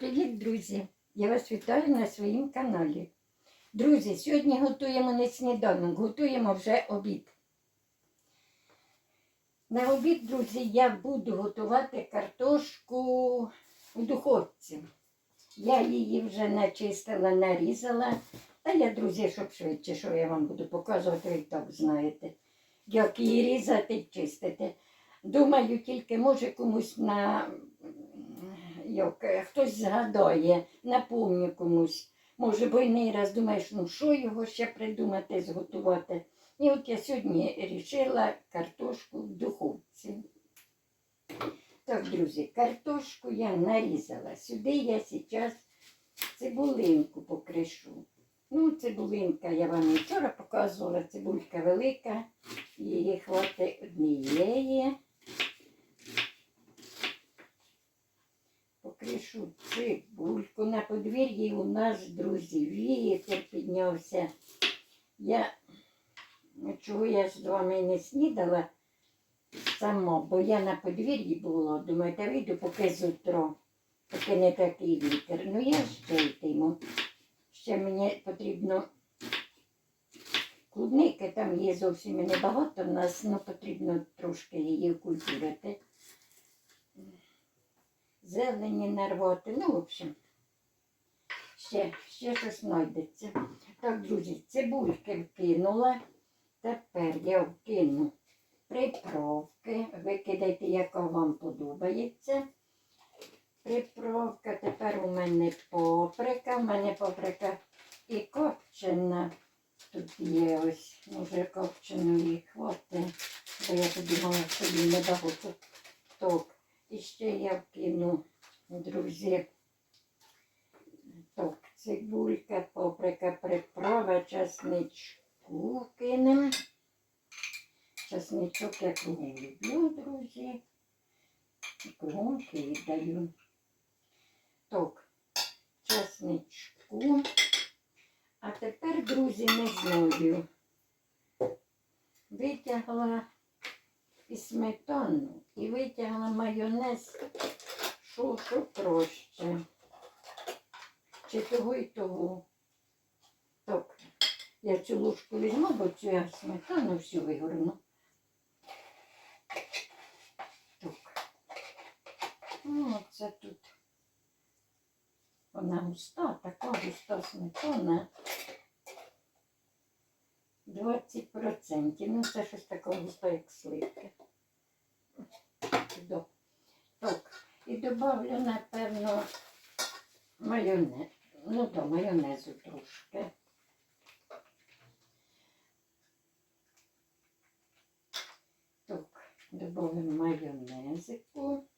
Привіт, друзі! Я вас вітаю на своїм каналі. Друзі, сьогодні готуємо не сніданок, готуємо вже обід. На обід, друзі, я буду готувати картошку у духовці. Я її вже начистила, нарізала. Та я, друзі, щоб швидше, що я вам буду показувати, і так знаєте, як її різати і чистити. Думаю, тільки може комусь на як е, хтось згадає, напомню комусь. Може, бо іний раз думаєш, ну що його ще придумати, зготувати. І от я сьогодні рішила картошку в духовці. Так, друзі, картошку я нарізала. Сюди я зараз цибулинку покришу. Ну, цибулинка я вам вчора показувала, цибулька велика, її хватить однієї. Покришу цибульку. На подвір'ї у нас, друзі, вітер піднявся. Я чого я з вами не снідала сама, бо я на подвір'ї була. Думаю, та вийду поки з утро, поки не такий вітер. Ну я ще йтиму. Ще мені потрібно клубники, там є зовсім небагато в нас, але потрібно трошки її культурити зелені нарвати. Ну, в общем, ще, ще щось знайдеться. Так, друзі, цибульки вкинула. Тепер я вкину приправки. Ви кидайте, яка вам подобається. Приправка, тепер у мене паприка. У мене паприка і копчена. Тут є ось, може, копченої хватить, бо я подумала, що їй небагато. Ще я вкину, друзі, так, цибулька, паприка, приправа, часничку вкинем. Часничок я кругом люблю, друзі. Кругом кидаю. Так, часничку. А тепер, друзі, не знаю. Витягла і сметану, і витягла майонез, що, що проще. Чи того і того. Так, я цю ложку візьму, бо цю я сметану всю вигорну. Так. Ну, оце тут. Вона густа, така густа сметана. 20%. Ну, це щось таке густо, як сливки. До. Так. І додавлю, напевно, майонез. Ну, до майонезу трошки. Так, додаємо майонезику.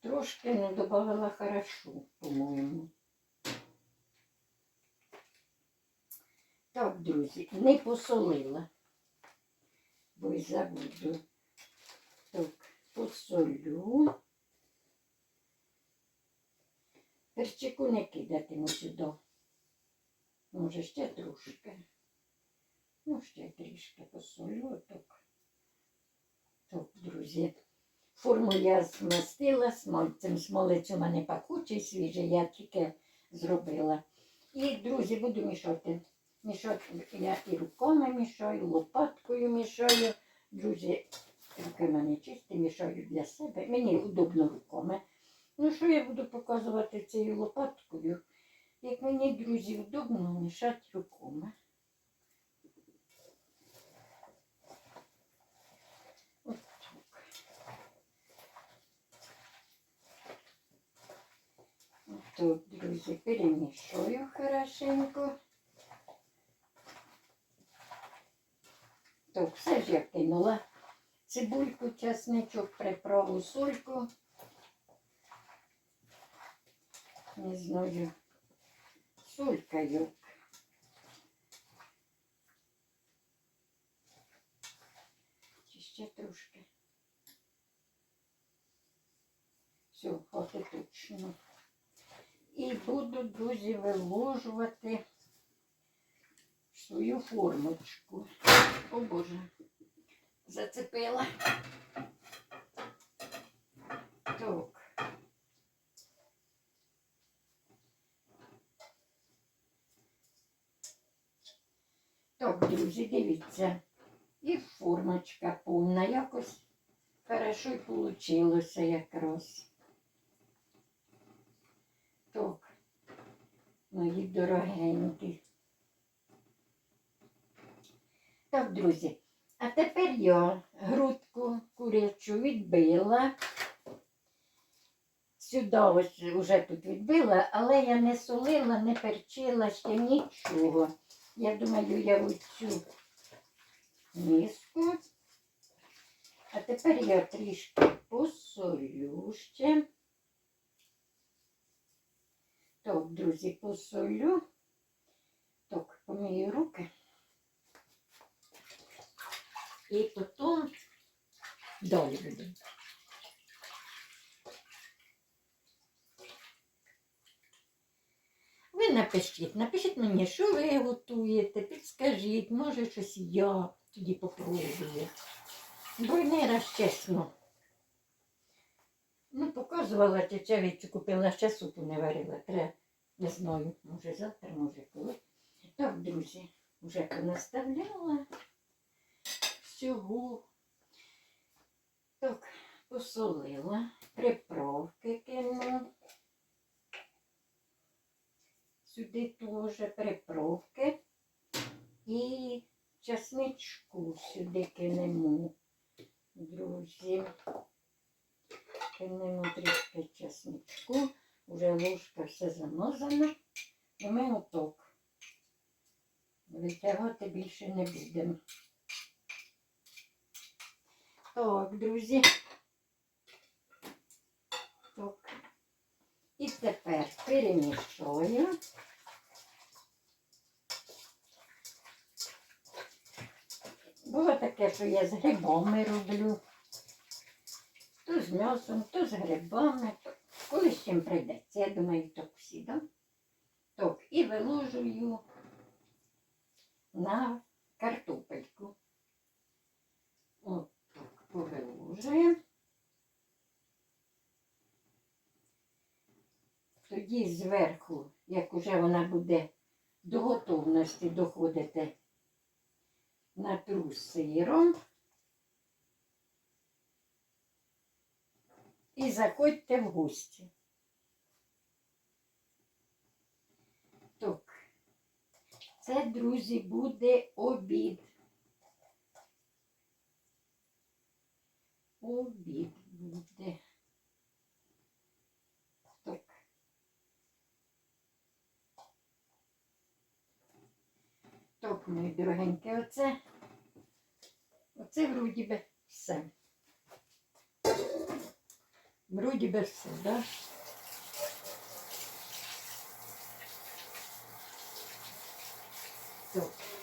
Трошки не додавала хорошо, по-моєму. Так, друзі, не посолила, бо й забуду. Так, посолю. Перчику не кидатиму сюди. Може, ще трошки. Ну, ще трішки посолю. Так, так друзі. Форму я змастила смальцем. Смолець у мене пахучий, свіжий, я тільки зробила. І, друзі, буду мішати. Мішати я і руками мішаю, лопаткою мішаю. Друзі, руки в мене чисті, мішаю для себе. Мені удобно руками. Ну, що я буду показувати цією лопаткою? Як мені, друзі, удобно мішати руками. От так. От друзі, перемішаю хорошенько. Так, все ж я кинула. Цибульку, чесничок, приправу, сольку. Не знаю. Солька як. Чи ще трошки. Все, хватить точно. І буду, друзі, виложувати свою формочку. О Боже, зацепила. Так. Так, друзі, дивіться. І формочка повна. Якось хорошо й вийшло якраз. Так, мої дорогенькі. Друзі, а тепер я грудку курячу відбила. Сюди ось вже тут відбила, але я не солила, не перчила ще нічого. Я думаю, я в цю миску. А тепер я трішки посолю ще. Так, друзі, посолю. Так, помию руки. І потім далі буду. Ви напишіть, напишіть мені, що ви готуєте, підскажіть, може щось я тоді попробую. Раз чесно. Ну, показувала чечевицю, купила, ще супу не варила. Треба, не знаю, може завтра, може коли. Так, друзі, вже понаставляла всього. Так, посолила, приправки кину. Сюди теж приправки і часничку сюди кинемо, друзі. Кинемо трішки часничку. Уже ложка все замазана. І ми оток. Витягати більше не будемо. Так, друзі. Так. І тепер перемішаю. Було таке, що я з грибами роблю. То з м'ясом, то з грибами. То... Коли з чим прийдеться, я думаю, так всі, да? Так, і виложую на картопельку. От. Тоді зверху, як уже вона буде до готовності доходити, натру сиром. І заходьте в гості. Так, це, друзі, буде обід. Обід буде. Так. Так, мої дорогенькі, оце, оце вроді би все. Вроді би все, да? Так.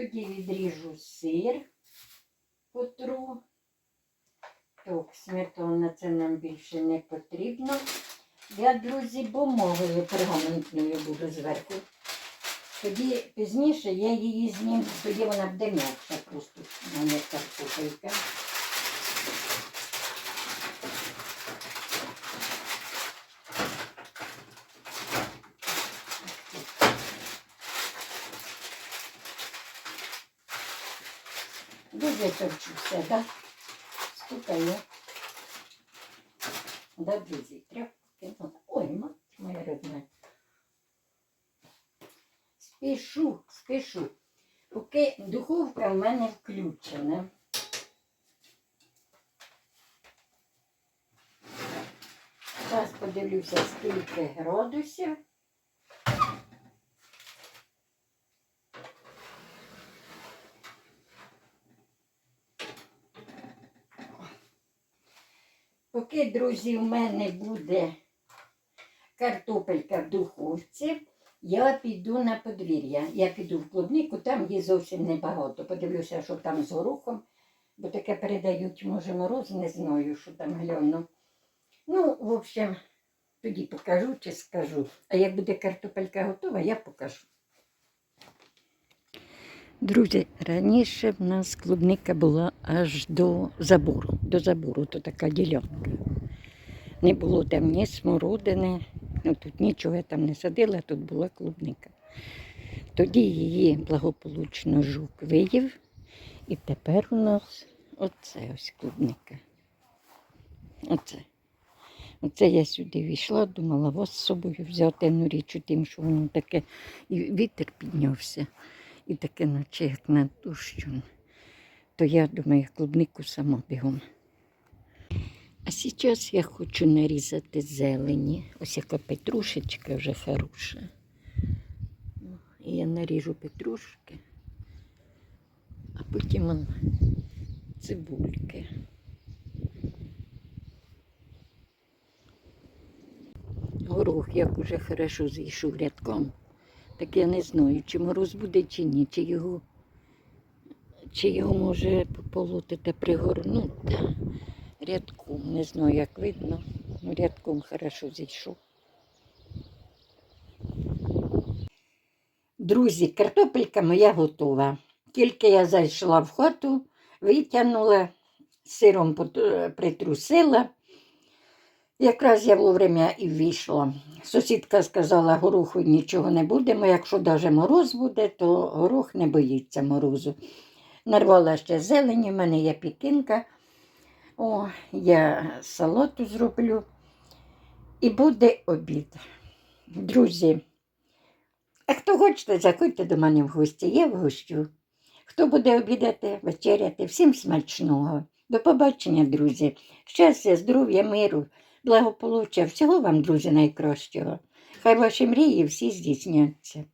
Тоді відріжу сир, потру. Так, сметана це нам більше не потрібно. Я, друзі, бумагою пергаментною буду зверху. Тоді пізніше я її зніму, тоді вона буде м'якша просто в мене картопелька. Товчу все, так? Стукаю. Да, друзі, тряпки. Ой, мать моя родна. Спішу, спішу. Поки духовка в мене включена. Зараз подивлюся, скільки градусів. Поки, друзі, в мене буде картопелька в духовці, я піду на подвір'я. Я піду в клубнику, там є зовсім небагато. Подивлюся, що там з горохом, бо таке передають, може, мороз, не знаю, що там гляну. Ну, в общем, тоді покажу чи скажу. А як буде картопелька готова, я покажу. Друзі, раніше в нас клубника була аж до забору. До забору, то така ділянка. Не було там ні смородини, ну тут нічого я там не садила, тут була клубника. Тоді її благополучно жук виїв, і тепер у нас оце ось клубника. Оце. Оце я сюди війшла, думала вас з собою взяти ну річ у тим, що воно таке, і вітер піднявся, і таке, наче як на дощу. То я думаю, клубнику сама бігом. А зараз я хочу нарізати зелені. Ось яка петрушечка вже хороша. І я наріжу петрушки, а потім цибульки. Горох як уже хорошо зійшов рядком. Так я не знаю, чи мороз буде, чи ні, чи його, чи його може полотити пригорнути рядком. Не знаю, як видно. Ну, рядком хорошо зійшов. Друзі, картопелька моя готова. Тільки я зайшла в хату, витягнула, сиром притрусила. Якраз я вовремя і ввійшла. Сусідка сказала, гороху нічого не будемо. Якщо навіть мороз буде, то горох не боїться морозу. Нарвала ще зелені, в мене є пікинка. О, я салату зроблю. І буде обід. Друзі, а хто хочете, заходьте до мене в гості, я в гостю. Хто буде обідати, вечеряти, всім смачного. До побачення, друзі. Щастя, здоров'я, миру, благополуччя. Всього вам, друзі, найкращого. Хай ваші мрії всі здійсняться.